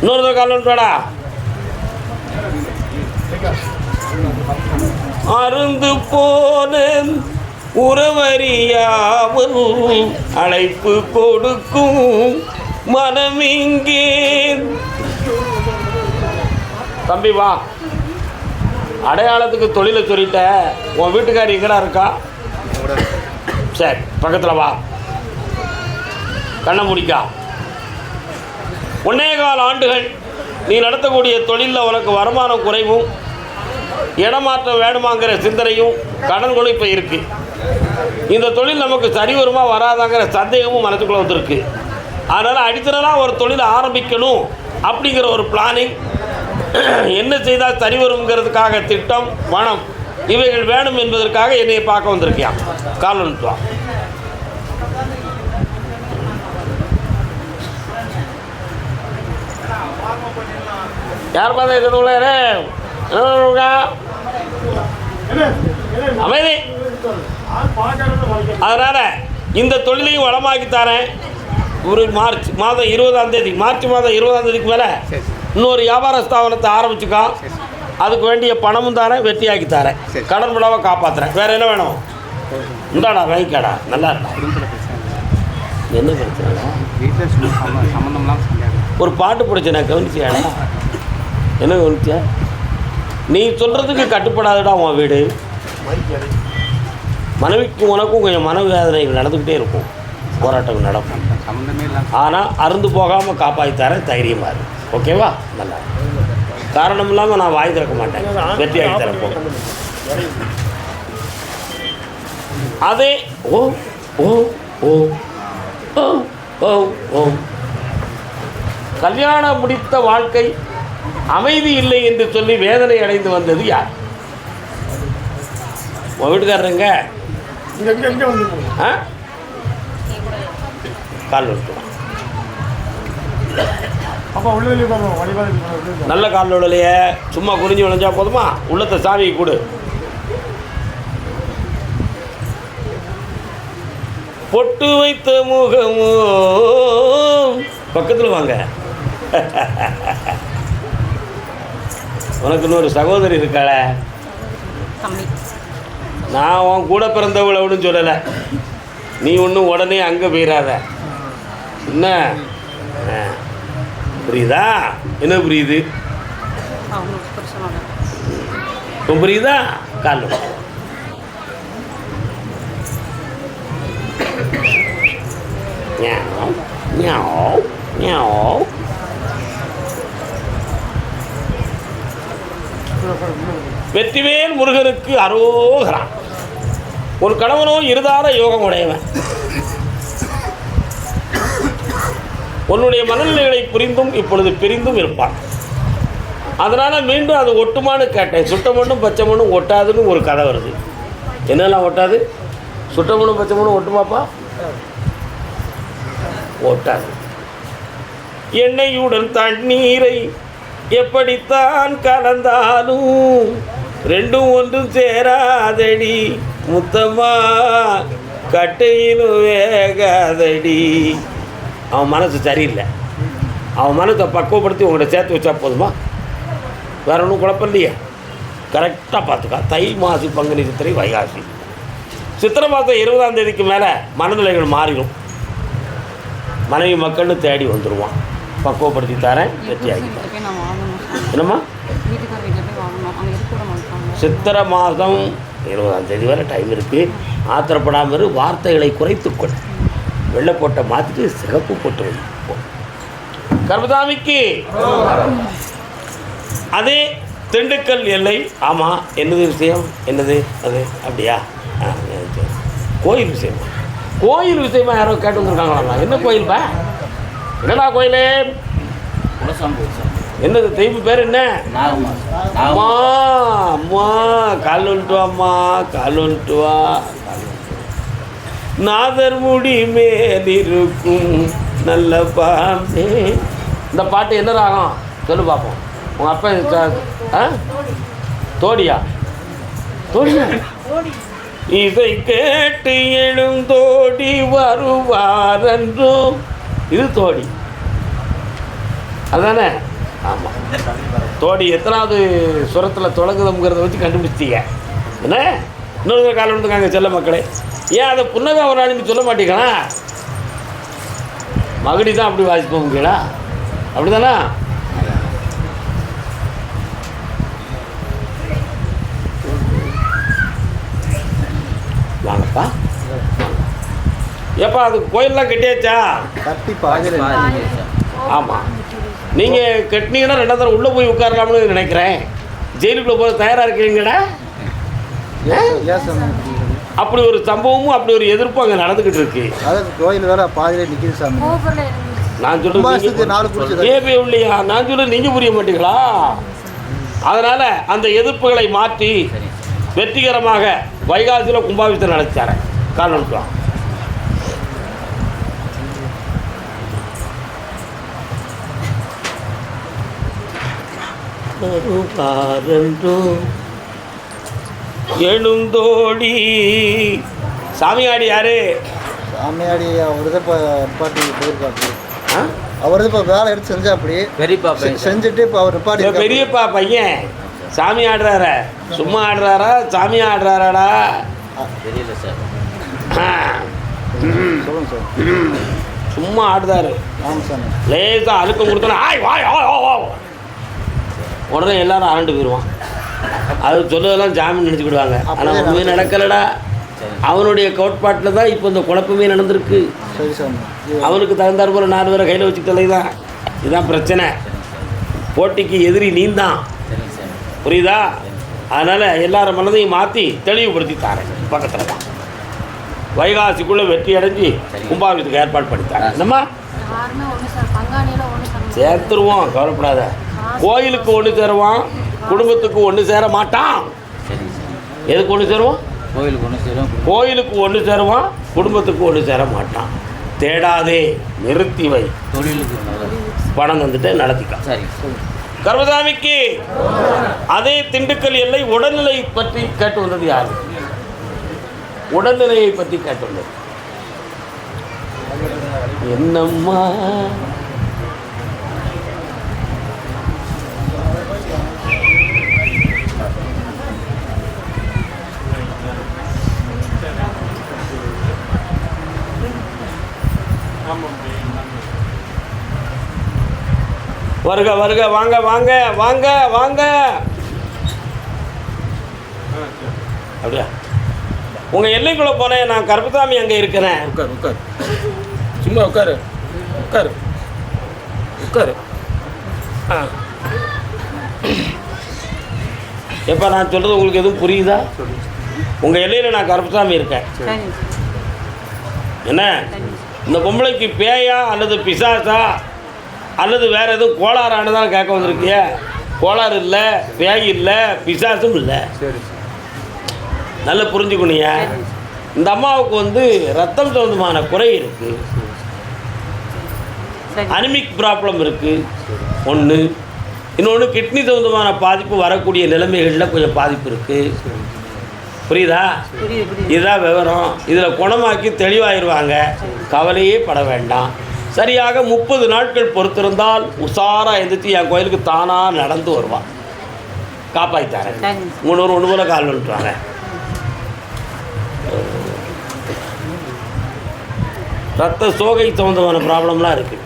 இன்னொரு கால் வந்துடா அருந்து போன உறவறியாமல் அழைப்பு கொடுக்கும் மனம் இங்கே. தம்பி வா. அடையாளத்துக்கு தொழிலை சொல்லிட்ட. உன் வீட்டுக்காரி எங்கடா இருக்கா? சரி பக்கத்தில் வா. கண்ணை முடிக்கா. ஒன்னே கால் ஆண்டுகள் நீ நடத்தக்கூடிய தொழிலில் உனக்கு வருமானம் குறைவும் இடமாற்றம் வேணுமாங்கிற சிந்தனையும் கடன் இப்போ இருக்குது இந்த தொழில் நமக்கு சரி வருமா வராதாங்கிற சந்தேகமும் மனசுக்குள்ள வந்திருக்கு. அதனால் அடித்தனலாக ஒரு தொழில் ஆரம்பிக்கணும் அப்படிங்கிற ஒரு பிளானிங் என்ன செய்தால் சரி வருங்கிறதுக்காக திட்டம் மனம் இவைகள் வேணும் என்பதற்காக என்னை பார்க்க வந்திருக்கியா? கால் வந்துட்டு யார் பார்த்தா எதுவுள்ளே அமைதி. அதனால் இந்த தொழிலையும் வளமாக்கி தரேன். ஒரு மார்ச் மாதம் இருபதாம் தேதி மார்ச் மாதம் இருபதாம் தேதிக்கு மேலே இன்னொரு வியாபார ஸ்தாபனத்தை ஆரம்பிச்சுக்கா. அதுக்கு வேண்டிய பணமும் தரேன் வெற்றியாக்கி தரேன். கடன் விழாவை காப்பாற்றுறேன் வேறு என்ன வேணும்? இந்தாடா வாங்கிக்காடா. நல்லா என்ன பிரச்சனை? வீட்டில் ஒரு பாட்டு பிடிச்ச கவனிச்சியாடா என்ன கவனிச்சியா? நீ சொல்கிறதுக்கு கட்டுப்படாதுடா உன் வீடு. மனைவிக்கும் உனக்கும் கொஞ்சம் மனவேதனைகள் நடந்துக்கிட்டே இருக்கும். போராட்டங்கள் நடக்கும். ஆனால் அருந்து போகாமல் காப்பாற்றி தைரியமாக இரு. ஓகேவா? நல்லா காரணம் இல்லாமல் நான் வாய் திறக்க மாட்டேன். வெற்றியாகி தரேன் அதே ஓ ஓ ஓ ஓ ஓ. கல்யாணம் முடித்த வாழ்க்கை அமைதி இல்லை என்று சொல்லி வேதனை அடைந்து வந்தது யார்? உன் வீட்டுக்காரருங்க? ஆ? கால் நல்ல கால் விடலையே சும்மா குறிஞ்சி விளைஞ்சா போதுமா? உள்ளத்தை சாவியை கொடு. பொட்டு வைத்த முகமோ பக்கத்தில் வாங்க. உனக்கு இன்னொரு சகோதரி இருக்காளே. நான் உன் கூட பிறந்தவளவுன்னு சொல்லலை. நீ ஒன்றும் உடனே அங்கே போயிடாத என்ன. புரியுதா? என்ன புரியுது? இப்போ புரியுதா? கால் மியாவ், மியாவ், மியாவ். வெற்றிவேல் முருகனுக்கு அரோகரா ஒரு கணவனோ இருதார யோகம் உடையவன் உன்னுடைய மனநிலைகளை புரிந்தும் இப்பொழுது பிரிந்தும் இருப்பான். அதனால் மீண்டும் அது ஒட்டுமான்னு கேட்டேன். சுட்ட மண்ணும் பச்சை மண்ணும் ஒட்டாதுன்னு ஒரு கதை வருது. என்னெல்லாம் ஒட்டாது? சுட்ட மண்ணும் பச்சை மண்ணும் ஒட்டுமாப்பா? ஒட்டாது. எண்ணெயுடன் தண்ணீரை எப்படித்தான் கலந்தாலும் ரெண்டும் ஒன்றும் சேராதடி. முத்தம்மா கட்டையிலும் வேகாதடி. அவன் மனசு சரியில்லை. அவன் மனசை பக்குவப்படுத்தி உங்கள்கிட்ட சேர்த்து வச்சா போதுமா? வேற ஒன்றும் குழப்பம் இல்லையே. கரெக்டாக பார்த்துக்கா. தை மாசி பங்குனி சித்திரை வைகாசி. சித்திரை மாதம் இருபதாம் தேதிக்கு மேலே மனநிலைகள் மாறிடும். மனைவி மக்கள்னு தேடி வந்துடுவான் பக்குவப்படுத்தி தரேன் நான் வாங்கணும். என்னம்மா வீட்டுக்கார வீட்டில் போய் வாங்கணும் அவங்க இருக்க விட மாட்டாங்க சித்திரை மாதம் இருபதாம் தேதி வரை டைம் இருக்குது ஆத்திரப்படாமல் இரு வார்த்தைகளை குறைத்துக்கொள் வெள்ளைப்போட்டை மாற்றிட்டு சிகப்பு போட்டு வை. கர்மதாமிக்கு அதே திண்டுக்கல் எல்லை. ஆமாம் என்னது விஷயம்? என்னது? அது அப்படியா? ஆ கோயில் விஷயம்? கோயில் விஷயமா யாரோ கேட்டு வந்துருக்காங்களா என்ன கோயில்ப்பா என்னடா கோயில்? என்னது தெய்வ பேர் என்ன? அம்மா அம்மா கால் வந்துட்டு வாம்மா கால் வந்துட்டு வா. நாதர் முடி மேலிருக்கும் நல்ல பாம்பே. இந்த பாட்டு என்ன ராகம்? சொல்லு பார்ப்போம் உங்கள் அப்பா ஆ? தோடியா? தோடியா? இதை கேட்டு எழுந்தோடி வருவாரன்றோ இது தோடி. அதானே ஆமாம் தோடி எத்தனாவது சுரத்தில் தொடங்குதுங்கிறத வச்சு கண்டுபிடிச்சிட்டீங்க. என்ன? இன்னொரு காலம் வந்துருக்காங்க செல்ல மக்களே. ஏன் அதை புன்னகை ஒரு நாளைக்கு சொல்ல மாட்டீங்களா? மகுடி தான் அப்படி வாசிப்போங்களா அப்படி தானே வாங்கப்பா. ஏப்பா அது கோயிலெலாம் கட்டியாச்சா? கட்டி பாதியில் ஆமாம் நீங்கள் கட்டினீங்கன்னா ரெண்டாவது தடவை உள்ளே போய் உட்காரலாம்னு நினைக்கிறேன். ஜெயிலுக்குள்ளே போக தயாராக இருக்கிறீங்கடா? அப்படி ஒரு சம்பவமும் அப்படி ஒரு எதிர்ப்பும் அங்கே நடந்துக்கிட்டு இருக்கு. அதாவது கோயில் வேற பாதியிலே நிற்கிது சாமி. நான் குடிச்சது. ஏபி இல்லையா நான் சொல்றது நீங்கள் புரிய மாட்டீங்களா? அதனால் அந்த எதிர்ப்புகளை மாற்றி வெற்றிகரமாக வைகாசியில் கும்பாபிஷேகம் நடத்தார காரணம் தான் எழுந்தோடி. சாமியாடி யாரு? சாமியாடி அவர் தான் இப்போ நிப்பாட்டி போயிருக்காரு ஆ? அவர் இப்போ வேலை எடுத்து செஞ்சா அப்படி பெரியப்பா செஞ்சுட்டு இப்போ அவர் இருக்காரு. பெரியப்பா பையன் சாமி ஆடுறார. சும்மா ஆடுறாரா? சாமி ஆடுறாராடா? தெரியல சார். சொல்லுங்க சார். சும்மா ஆடுதாரு ஆமாம் சாமி. லேசா அழுக்கம் கொடுத்தோன்னா ஆய் வாய் ஆ. உடனே எல்லாரும் அரண்டு போயிடுவான் அது சொல்லதெல்லாம் ஜாமீன் நினச்சிக்கிடுவாங்க ஆனால் ஒன்றுமே நடக்கலடா. அவனுடைய கோட்பாட்டில் தான் இப்போ இந்த குழப்பமே நடந்திருக்கு. அவனுக்கு தகுந்தாற் போல நாலு பேரை கையில் வச்சுக்கிட்டலை தான் இதுதான் பிரச்சனை. போட்டிக்கு எதிரி நீந்தான். புரியுதா? அதனால் எல்லார மனதையும் மாற்றி தெளிவுபடுத்தி தாரேன். பக்கத்தில் தான். வைகாசிக்குள்ளே வெற்றி அடைஞ்சு கும்பாபிஷத்துக்கு ஏற்பாடு பண்ணித்தாரேன் என்னம்மா? சேர்த்துருவோம். கவலைப்படாத. கோயிலுக்கு ஒன்று சேருவான் குடும்பத்துக்கு ஒன்று சேர மாட்டான். எதுக்கு ஒன்று சேருவான்? கோயிலுக்கு ஒன்று சேரும். கோயிலுக்கு ஒன்று சேருவான் குடும்பத்துக்கு ஒன்று சேர மாட்டான். தேடாதே நிறுத்தி வை. தொழிலுக்கு பணம் வந்துட்டு நடத்திக்க. சரிங்க சார். கர்மசாமிக்கு அதே திண்டுக்கல் எல்லை உடல்நிலை பற்றி கேட்டு வந்தது யார்? உடல்நிலையை பற்றி கேட்டு வந்தது. என்னம்மா? வருக வருக வாங்க வாங்க வாங்க வாங்க. அப்படியா? உங்கள் எல்லைக்குள்ளே போனேன் நான் கருப்பசாமி அங்கே இருக்கிறேன். உட்காரு உட்காரு. சும்மா உட்காரு உட்காரு உட்காரு. ஆ. எப்போ நான் சொல்கிறது உங்களுக்கு எதுவும் புரியுதா? உங்கள் எல்லையில் நான் கருப்பசாமி இருக்கேன். என்ன? இந்த பொம்பளைக்கு பேயா அல்லது பிசாசா? அல்லது வேறு எதுவும் கோளாறானதான் கேட்க வந்திருக்கிய? கோளாறு இல்லை பேய் இல்லை பிசாசும் இல்லை. சரி. நல்லா புரிஞ்சுக்கணுங்க. இந்த அம்மாவுக்கு வந்து ரத்தம் சம்பந்தமான குறை இருக்குது அனிமிக் ப்ராப்ளம் இருக்குது ஒன்று இன்னொன்று கிட்னி சம்பந்தமான பாதிப்பு வரக்கூடிய நிலைமைகளில் கொஞ்சம் பாதிப்பு இருக்குது புரியுதா. இதுதான் விவரம். இதில் குணமாக்கி தெளிவாயிருவாங்க. கவலையே பட வேண்டாம். சரியாக முப்பது நாட்கள் பொறுத்திருந்தால் உஷாராக எந்திரிச்சு என் கோயிலுக்கு தானாக நடந்து வருவான். காப்பாற்றித்தாரேன் முந்நூறு ஒன்று போல கால் வந்துட்டுவாங்க ரத்த சோகை சம்மந்தமான ப்ராப்ளம்லாம் இருக்குது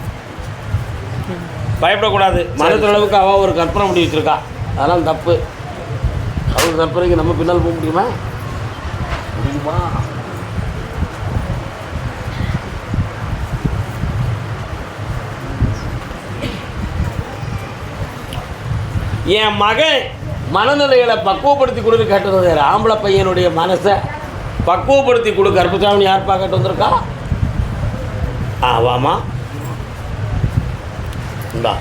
பயப்படக்கூடாது. மனத்து அளவுக்கு அவள் ஒரு கற்பனை பண்ணி வச்சுருக்கா. அதெல்லாம் தப்பு. அவங்க கற்பனைக்கு நம்ம பின்னால் போக முடியுமா? முடியுமா? என் மகன் மனநிலைகளை பக்குவப்படுத்தி கொடுத்து கேட்டது ஆம்பளை பையனுடைய மனசை பக்குவப்படுத்தி கொடு. கருப்பசாமி யார் பார்க்கட்டு வந்திருக்கா? ஆவாமா இந்தா.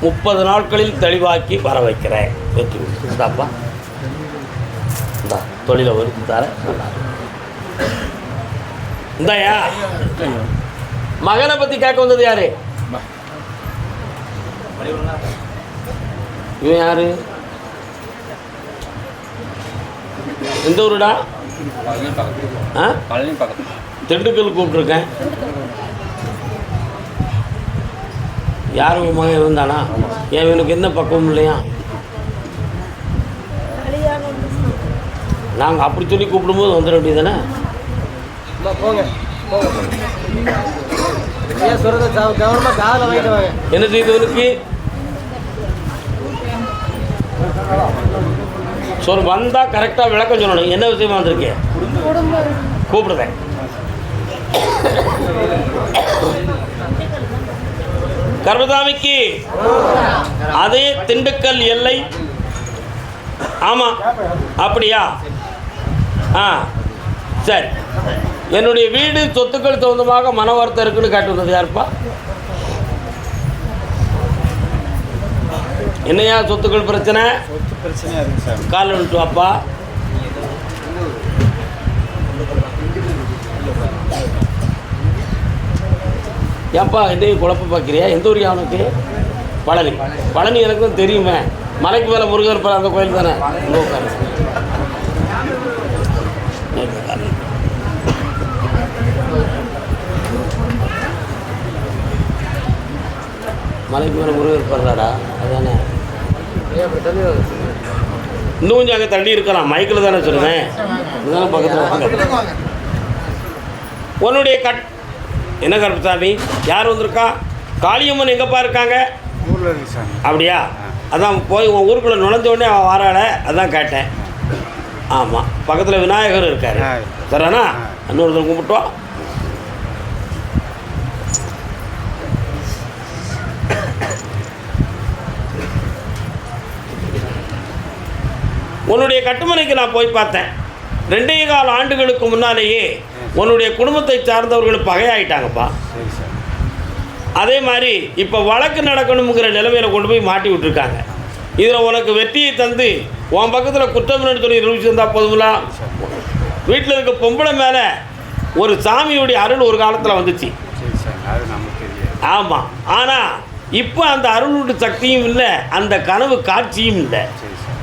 முப்பது நாட்களில் தெளிவாக்கி வர வைக்கிறேன். வெற்றி இந்தாப்பா. இந்தா தொழிலை ஒரு தர இந்தாயா. மகனை பற்றி கேட்க வந்தது யாரு? இவன் யாரு? எந்த ஊருடா? ஆ? திண்டுக்கல் கூப்பிட்ருக்கேன் யார் உன் மகன் இருந்தானா? ஏன் இவனுக்கு என்ன பக்குவம் இல்லையா? நாங்கள் அப்படி சொல்லி கூப்பிடும்போது வந்துட வேண்டியதானே அம்மா, போங்க போங்க ஏன் சொல்கிறத கவனமாக காதில் வாங்கிட்டு வாங்க என்ன செய்தவனுக்கு சொல் வந்தால் கரெக்டாக விளக்கம் சொல்லணும். என்ன விஷயமா வந்திருக்கேன் கூப்பிடுதேன். கர்மதாமிக்கு அதே திண்டுக்கல் எல்லை. ஆமாம் அப்படியா? ஆ சரி. என்னுடைய வீடு சொத்துக்கள் தகுந்தமாக மன வருத்தம் இருக்குன்னு வந்தது யாருப்பா? என்னையா சொத்துக்கள் பிரச்சனை? சொத்து பிரச்சனையாக இருக்குது சார். கால் விட்டு வாப்பா ஏன்பா என்னையும் குழப்ப பார்க்குறியா? எந்த ஊர் அவனுக்கு பழனி. பழனி எனக்கு தான் தெரியுமே. மலைக்கு மேலே முருகர் இருப்பார் அந்த கோயில் தானே? மலைக்கு மேலே முருகர் இருப்பார்டாடா அதானே ஏன் அப்படி தள்ளி வாங்க இன்னும் கொஞ்சம் அங்கே தள்ளி இருக்கலாம். மைக்கில் தானே சொல்லுவேன் இதுதானே பக்கத்தில் வாங்க. உன்னுடைய கட் என்ன கருப்பசாமி யார் வந்திருக்கா? காளியம்மன் எங்கப்பா இருக்காங்க? அப்படியா? அதான் போய் உன் ஊருக்குள்ளே நுழைஞ்ச உடனே அவன் வாராள. அதான் கேட்டேன். ஆமாம் பக்கத்தில் விநாயகர் இருக்காரு. சரிண்ணா இன்னொருத்தர் கும்பிட்டோம் உன்னுடைய கட்டுமனைக்கு நான் போய் பார்த்தேன். ரெண்டே கால் ஆண்டுகளுக்கு முன்னாலேயே உன்னுடைய குடும்பத்தை சார்ந்தவர்கள் பகையாயிட்டாங்கப்பா. அதே மாதிரி இப்போ வழக்கு நடக்கணுங்கிற நிலைமையில கொண்டு போய் மாட்டி விட்டுருக்காங்க. இதில் உனக்கு வெற்றியை தந்து உன் பக்கத்தில் குற்றமில்லைன்னு சொல்லி நிரூபிச்சு தந்தா போதுங்களா? வீட்டில் இருக்க பொம்பளை மேலே ஒரு சாமியுடைய அருள் ஒரு காலத்தில் வந்துச்சு. ஆமாம் ஆனால் இப்போ அந்த அருளுடைய சக்தியும் இல்லை அந்த கனவு காட்சியும் இல்லை.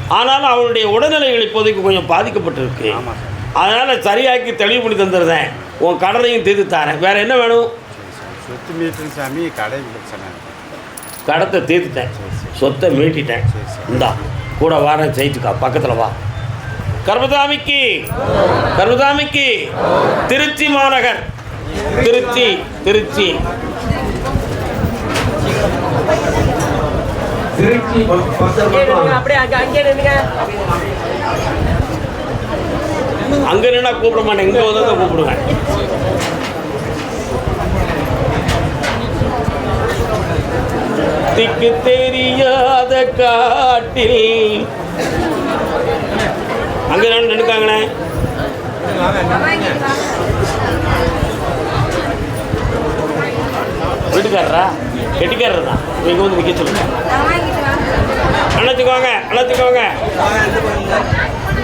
ஆனாலும் அவளுடைய உடல்நிலைகள் இப்போதைக்கு கொஞ்சம் பாதிக்கப்பட்டிருக்கு. அதனால் சரியாக்கி தெளிவு பண்ணி தந்துடுறேன். உன் கடனையும் தீர்த்து தரேன். வேறு என்ன வேணும்? சொத்து மீட்ரு சாமி கடை கடத்தை தீர்த்துட்டேன். சொத்தை மீட்டிட்டேன். இந்தா கூட வாரேன் செய்துக்கா. பக்கத்தில் வா. கர்மதாமிக்கு கர்மதாமிக்கு திருச்சி மாநகர். திருச்சி திருச்சி. அங்க நின்னா கூப்பிட மாட்டேன் இங்க வந்து தான் கூப்பிடுவேன். திக்கு தெரியாத காட்டில். அங்க நான் நின்னுக்காங்களே. வீட்டுக்காரரா? கெட்டிக்காரர் தான். இங்க வந்து நிற்க சொல்லுங்க. அழைச்சிக்கோங்க அழைச்சிக்கோங்க.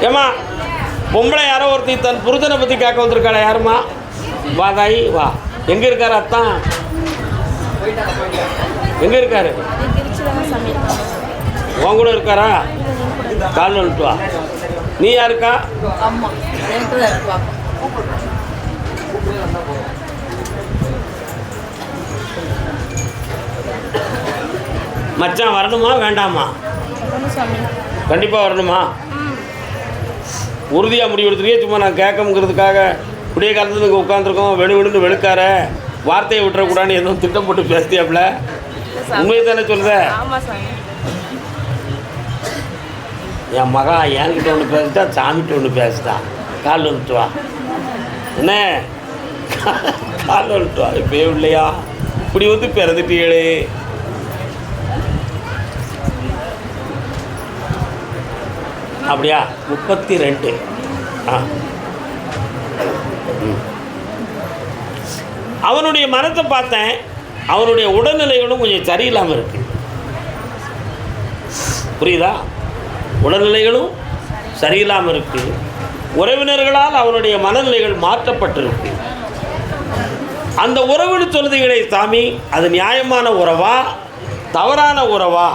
ஏம்மா பொம்பளை யாரோ ஒருத்தி தன் புருஷனை பற்றி கேட்க வந்திருக்காளே யாரும்மா? வா தாயி வா. எங்கே இருக்காரு அத்தான்? எங்கே இருக்காரு? உன் கூட இருக்காரா? கால் வந்துட்டு வா நீ யாருக்கா? மச்சான் வரணுமா வேண்டாமா? கண்டிப்பாக வரணுமா? உறுதியாக முடிவு எடுத்துருக்கே சும்மா நான் கேட்கமுங்கிறதுக்காக விடிய காலத்துல இங்கே உட்காந்துருக்கோம் வெளு வெளுன்னு வெளுக்கார வார்த்தையை விட்டுறக்கூடாதுன்னு எதுவும் திட்டம் போட்டு பேசியாப்புல உண்மையை தானே சொல்லுத என் மகா என்கிட்ட ஒன்று பேசிட்டா சாமிகிட்ட ஒன்று பேசிட்டா? கால் வந்துட்டு வா. என்ன? கால் வந்துட்டு வா. இப்பயே இல்லையா இப்படி வந்து பிறந்துட்டீங்களே. அப்படியா? முப்பத்தி ரெண்டு ஆ. ம். அவனுடைய மனத்தை பார்த்தேன் அவனுடைய உடல்நிலைகளும் கொஞ்சம் சரியில்லாமல் இருக்கு. புரியுதா? உடல்நிலைகளும் சரியில்லாமல் இருக்கு. உறவினர்களால் அவனுடைய மனநிலைகள் மாற்றப்பட்டிருக்கு. அந்த உறவுன்னு சொல்லுதுகளே சாமி அது நியாயமான உறவா? தவறான உறவா?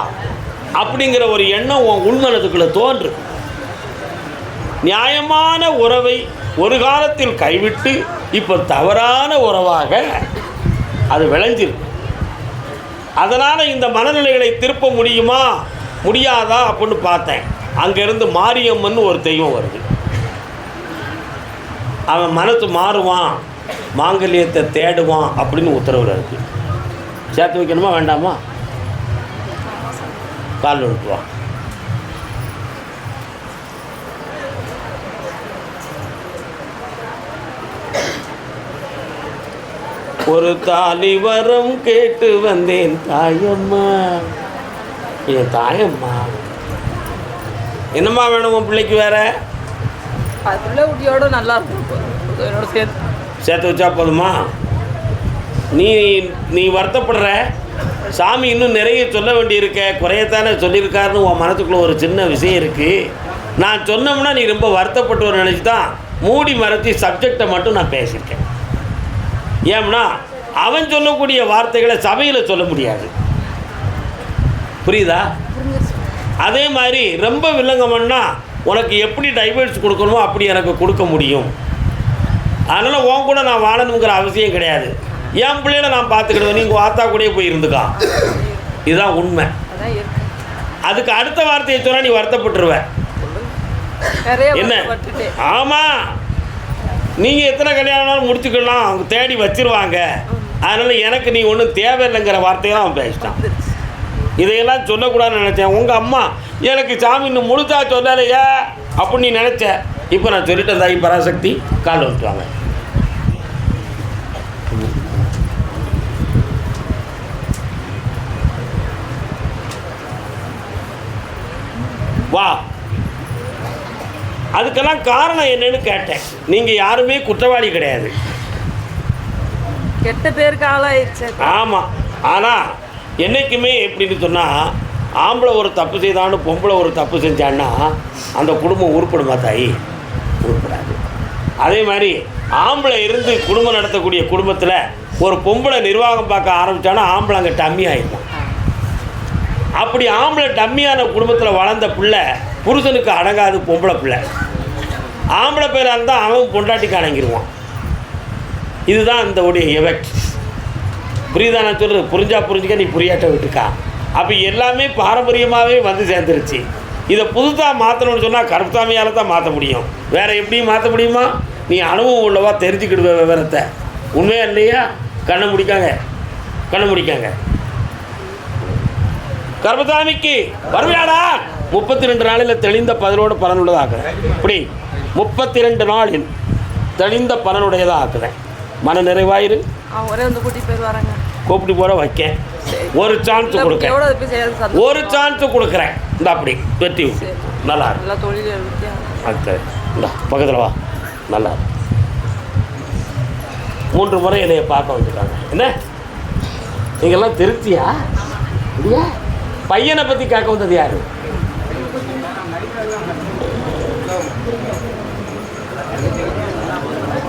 அப்படிங்கிற ஒரு எண்ணம் உன் உள்மனதுக்குள்ளே தோன்று நியாயமான உறவை ஒரு காலத்தில் கைவிட்டு இப்போ தவறான உறவாக அது விளைஞ்சிருக்கு. அதனால் இந்த மனநிலைகளை திருப்ப முடியுமா? முடியாதா? அப்படின்னு பார்த்தேன். அங்கேருந்து மாரியம்மன் ஒரு தெய்வம் வருது. அவன் மனசு மாறுவான். மாங்கல்யத்தை தேடுவான் அப்படின்னு உத்தரவில் இருக்குது சேர்த்து வைக்கணுமா? வேண்டாமா? கால் விட்டுவா ஒரு தாலி வரம் கேட்டு வந்தேன் தாயம்மா. என் தாயம்மா. என்னம்மா வேணும் உன் பிள்ளைக்கு வேற? குட்டியோட நல்லா இருக்கும். சேர்த்து. சேர்த்து வச்சா போதுமா? நீ நீ வருத்தப்படுற? சாமி இன்னும் நிறைய சொல்ல வேண்டியிருக்க. குறையத்தானே சொல்லியிருக்காருன்னு உன் மனசுக்குள்ள ஒரு சின்ன விஷயம் இருக்குது நான் சொன்னோம்னா நீ ரொம்ப வருத்தப்பட்டு நினச்சி தான் மூடி மறைச்சி சப்ஜெக்டை மட்டும் நான் பேசியிருக்கேன். ஏம்னா அவன் சொல்லக்கூடிய வார்த்தைகளை சபையில் சொல்ல முடியாது. புரியுதா? அதே மாதிரி ரொம்ப வில்லங்கம்னா உனக்கு எப்படி டைவர்ஸ் கொடுக்கணுமோ அப்படி எனக்கு கொடுக்க முடியும். அதனால் உன் கூட நான் வாழணுங்கிற அவசியம் கிடையாது. என் பிள்ளைகளை நான் பார்த்துக்கிடுவேன். நீங்கள் ஆத்தா கூடயே போய் இருந்துக்கா. இதுதான் உண்மை. அதுக்கு அடுத்த வார்த்தையை சொன்னால் நீ வருத்தப்பட்டுருவ. நிறைய என்ன? ஆமாம் நீங்கள் எத்தனை கல்யாணம் முடிச்சுக்கலாம் அவங்க தேடி வச்சிருவாங்க. அதனால் எனக்கு நீ ஒன்றும் தேவையில்லைங்கிற வார்த்தையெல்லாம் அவன் பேசிட்டான். இதையெல்லாம் சொல்லக்கூடாதுன்னு நினச்சேன். உங்கள் அம்மா எனக்கு சாமி இன்னும் முழுத்தா சொல்லலையா அப்படின்னு நீ நினச்ச. இப்போ நான் சொல்லிட்டேன் தாய் பராசக்தி கால் வந்துட்டுவாங்க வா. அதுக்கெல்லாம் காரணம் என்னன்னு கேட்டேன். நீங்கள் யாருமே குற்றவாளி கிடையாது. கெட்ட பேருக்கு ஆளாயிருச்சு ஆமாம் ஆனால் என்றைக்குமே எப்படின்னு சொன்னால் ஆம்பளை ஒரு தப்பு செய்தான்னு பொம்பளை ஒரு தப்பு செஞ்சான்னா அந்த குடும்பம் உருப்படுமா தாயி? உருப்படாது. அதே மாதிரி ஆம்பளை இருந்து குடும்பம் நடத்தக்கூடிய குடும்பத்தில் ஒரு பொம்பளை நிர்வாகம் பார்க்க ஆரம்பித்தானா ஆம்பளை அங்கே டம்மி ஆயிடுவான். அப்படி ஆம்பளை டம்மியான குடும்பத்தில் வளர்ந்த பிள்ளை புருஷனுக்கு அடங்காது பொம்பளை பிள்ளை. ஆம்பளை பேராக இருந்தால் அவன் பொண்டாட்டிக்கு அடங்கிடுவான் இதுதான் இந்த உடைய எஃபெக்ட் புரியுதா நான் சொல்கிறது புரிஞ்சா புரிஞ்சுக்க நீ புரியாட்ட விட்டுக்கா. அப்போ எல்லாமே பாரம்பரியமாகவே வந்து சேர்ந்துருச்சு. இதை புதுசாக மாற்றணும்னு சொன்னால் கருப்சாமியால் தான் மாற்ற முடியும். வேறு எப்படியும் மாற்ற முடியுமா? நீ அனுபவம் உள்ளவா தெரிஞ்சுக்கிடுவ விவரத்தை. உண்மையாக இல்லையா? கண்ணை முடிக்காங்க. கண்ணை முடிக்காங்க. கர்மசாமிக்கு வருவியாடா முப்பத்தி ரெண்டு நாளில் தெளிந்த பதினோடு பலனுள்ளதாக்குறேன் இப்படி முப்பத்தி ரெண்டு நாளில் தெளிந்த பலனுடையதாக ஆக்குறேன் மன நிறைவாயிரு. கூப்பிட்டு போகிற வைக்கேன் ஒரு சான்ஸ் சந்தோஷம். ஒரு சான்ஸ் கொடுக்குறேன். இந்த அப்படி விட்டு நல்லா இந்த பக்கத்தில் வா. நல்லா. மூன்று முறை என்னைய பார்க்க வந்துருக்காங்க என்ன? நீங்கள்லாம் திருப்தியா இல்லையா? பையனை பற்றி கேட்க வந்தது யாரு?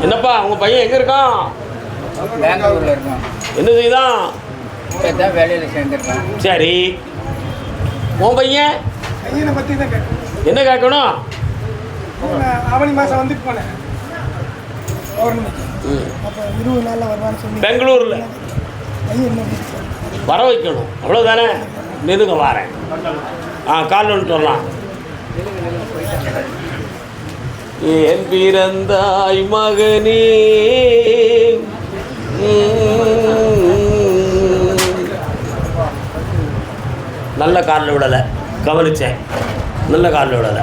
என்னப்பா உங்கள் பையன் எங்கே இருக்கான்? பெங்களூர்ல இருக்கோம் என்ன செய்தான்? தான் வேலையில் சேர்ந்துருக்கேன். சரி. உன் பையன்? பையனை பற்றி தான் கேட்டேன் என்ன கேட்கணும்? ஆவணி மாதம் வந்து போனேன். இருபது நாளில் வருவான்னு சொல்லி. பெங்களூரில். வர வைக்கணும். அவ்வளோதானே நெருங்க வரேன். ஆ கால் வந்துட்டு வரலாம் ஏன் பிறந்தாய் மகனே. நல்ல காலில் விடலை. கவனிச்சேன். நல்ல காலில் விடலை.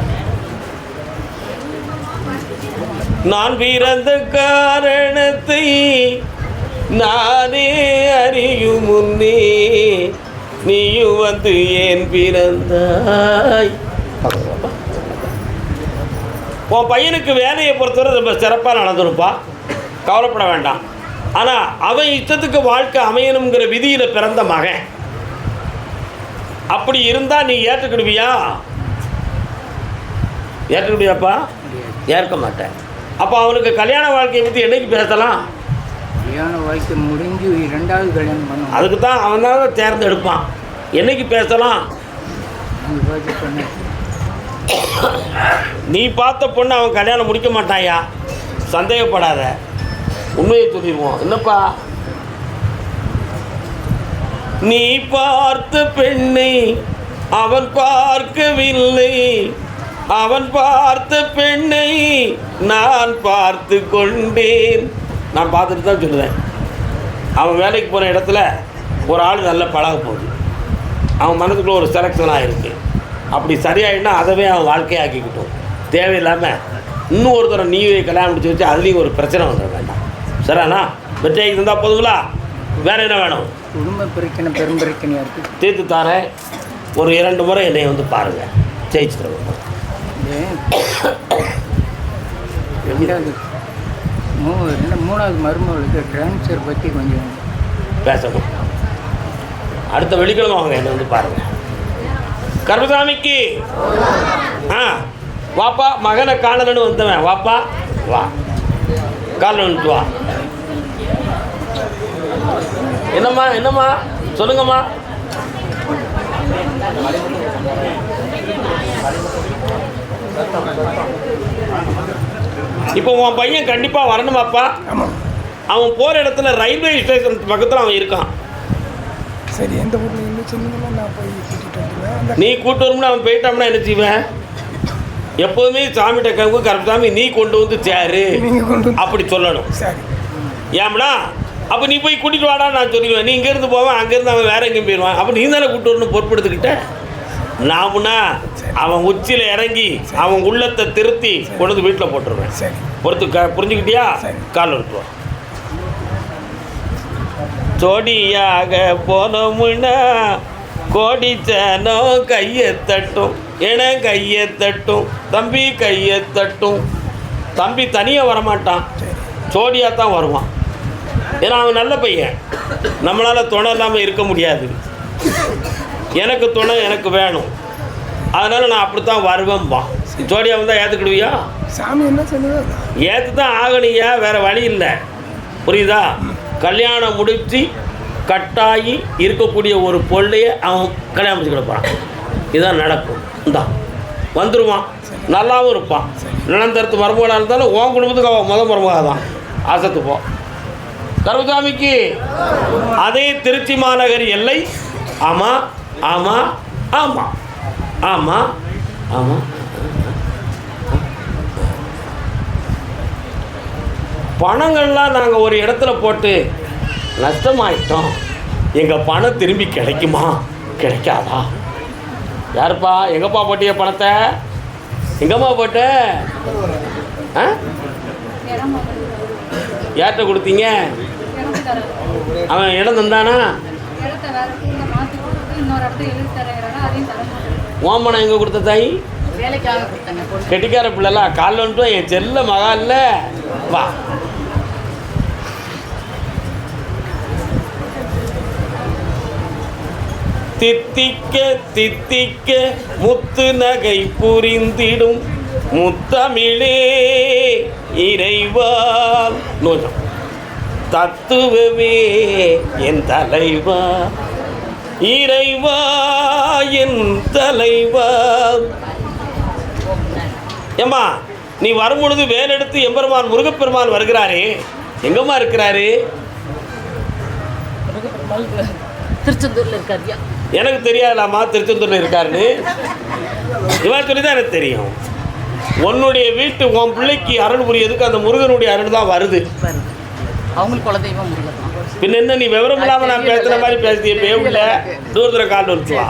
நான் பிறந்த காரணத்தை நானே அறியும் முன்னே. நீயும் வந்து ஏன் பிறந்தாய்? உன் பையனுக்கு வேலையை பொறுத்தவரை ரொம்ப சிறப்பாக நடந்துருப்பா. கவலைப்பட வேண்டாம். ஆனால் அவன் இஷ்டத்துக்கு வாழ்க்கை அமையணுங்கிற விதியில் பிறந்த மகன். அப்படி இருந்தால் நீ ஏற்றுக்கிடுவியா? ஏற்றுக்கிடுவியாப்பா? ஏற்க மாட்டேன். அப்போ அவனுக்கு கல்யாண வாழ்க்கையை பற்றி என்னைக்கு பேசலாம்? கல்யாண வாழ்க்கை முடிஞ்சு இரண்டாவது கல்யாணம் பண்ணுவோம். அதுக்கு தான் அவன் தான் தேர்ந்தெடுப்பான். என்னைக்கு பேசலாம்? நீ பார்த்த பொண்ணு அவன் கல்யாணம் முடிக்க மாட்டாயா? சந்தேகப்படாத. உண்மையை சொல்லிடுவோம். என்னப்பா? நீ பார்த்த பெண்ணை அவன் பார்க்கவில்லை. அவன் பார்த்த பெண்ணை நான் பார்த்து கொண்டேன். நான் பார்த்துட்டு தான் சொல்லுவேன். அவன் வேலைக்கு போகிற இடத்துல ஒரு ஆள் நல்லா பழக போகுது. அவன் மனதுக்குள்ளே ஒரு செலக்ஷன் ஆகிருக்கு அப்படி சரியாயிடுனா அதவே அவன் வாழ்க்கையாக்கிக்கிட்டோம். தேவையில்லாமல் இன்னும் ஒருத்தரை நீ கல்யாணம் முடிச்சு வச்சு அதுலேயும் ஒரு பிரச்சனை வந்துட வேண்டாம். சரிண்ணா வெற்றியாகி இருந்தால் போதுங்களா? வேற என்ன வேணும்? குடும்ப பிரச்சனை பெரும் பிரச்சனையாக இருக்குது தீர்த்து தாரேன் ஒரு இரண்டு முறை என்னை வந்து பாருங்கள் ஜெயிச்சு தருவேன் ரெண்டாவது மூ ரெண்டு மூணாவது மருமகளுக்கு ட்ரான்ஸ்ஃபர் பற்றி கொஞ்சம் பேசணும். அடுத்த வெள்ளிக்கிழமை வாங்க என்னை வந்து பாருங்கள் கருமசாமிக்கு ஆ வாப்பா மகனை காணலன்னு வந்தவன். வாப்பா வா. வந்துட்டு வா. என்னம்மா என்னம்மா? சொல்லுங்கம்மா. இப்போ உன் பையன் கண்டிப்பாக வரணுமாப்பா ஆமாம் அவன் போகிற இடத்துல ரயில்வே ஸ்டேஷன் பக்கத்தில் அவன் இருக்கான். சரி. எந்த ஊரில் இருந்து சொன்னீங்கன்னா நான் போய் கூட்டிகிட்டு வந்துடுவேன். நீ கூட்டு வரும்னு அவன் போயிட்டான்னா என்ன செய்வேன்? எப்போதுமே சாமிகிட்ட கங்கு கருப்பசாமி நீ கொண்டு வந்து சேரு. நீங்கள் கொண்டு அப்படி சொல்லணும். சரி. ஏம்டா? அப்போ நீ போய் கூட்டிட்டு வாடா நான் சொல்லிடுவேன். நீ இங்கேருந்து போவேன் அங்கேருந்து அவன் வேற எங்கேயும் போயிடுவான். அப்போ நீ தானே கூட்டு வரணும் பொறுப்படுத்திக்கிட்ட நாமுன்னா அவன் உச்சியில் இறங்கி அவன் உள்ளத்தை திருத்தி கொண்டு வந்து வீட்டில் போட்டுருவேன். சரி. பொறுத்து க புரிஞ்சுக்கிட்டியா. கால் விட்டுருவோம் ஜோடியாக போனோம்னா கோடிச்சனோ கையை தட்டும் என கையை தட்டும் தம்பி கையை தட்டும். தம்பி தனியாக வரமாட்டான். ஜோடியாக தான் வருவான். ஏன்னா அவன் நல்ல பையன். நம்மளால் துணை இல்லாமல் இருக்க முடியாது. எனக்கு துணை எனக்கு வேணும். அதனால் நான் அப்படித்தான் வருவேன்பா. ஜோடியாக வந்தால் ஏற்றுக்கிடுவியா சாமி என்ன சொல்லுதோ? ஏற்று தான் ஆகணியா வேறு வழி இல்லை. புரியுதா? கல்யாணம் முடித்து கட்டாயி இருக்கக்கூடிய ஒரு பொருளையே அவன் கல்யாணம் முடிச்சு இதுதான் நடக்கும். இந்தா வந்துடுவான் நல்லாவும் இருப்பான். நிலந்தரத்து மருமகளாக இருந்தாலும் உன் குடும்பத்துக்கு அவன் முத மருமகா தான். அசத்துப்போம் போ. அதே திருச்சி மாநகர் எல்லை. ஆமாம் ஆமாம் ஆமாம் ஆமாம் ஆமாம் பணங்கள்லாம் நாங்கள் ஒரு இடத்துல போட்டு நஷ்டமாயிட்டோம். எங்கள் பணம் திரும்பி கிடைக்குமா? கிடைக்காதா? யாருப்பா? எங்கப்பா போட்டிய பணத்தை? எங்கம்மா போட்ட? ஆ? யார்கிட்ட கொடுத்தீங்க? அவன் இடம் தந்தானா? இடத்த வேற இடத்துல மாற்றி கொடுத்து இன்னொரு இடத்த எழுதி தரங்கிறாங்க அதையும் தர மாட்டேன் ஓம் பணம் எங்கே கொடுத்த தாய் கெட்டிக்கார பிள்ளைலாம் காலில் வந்துட்டு என் செல்ல மகா இல்லை. வா. தித்திக்க தித்திக்க முத்து நகை புரிந்திடும். முத்தமிழே இறைவால் நோஜம் தத்துவமே என் தலைவா. இறைவா என் தலைவா. ஏம்மா நீ வரும்பொழுது வேலெடுத்து எம்பெருமான் முருகப்பெருமான் வருகிறாரே. எங்கம்மா இருக்கிறாரு? திருச்செந்தூரில் இருக்காரியா எனக்கு தெரியாதலாமா திருச்செந்தூரில் இருக்காருன்னு. இவன் சொல்லி தான் எனக்கு தெரியும். உன்னுடைய வீட்டு உன் பிள்ளைக்கு அருள் புரியதுக்கு அந்த முருகனுடைய அருள் தான் வருது. பாருங்க அவங்களுக்கு குலதெய்வம் முருகன் தான். பின்ன என்ன நீ விவரம் இல்லாமல் நான் பேசுகிற மாதிரி பேசிய பேவில்ல தூரத்தில் கால் வச்சுவா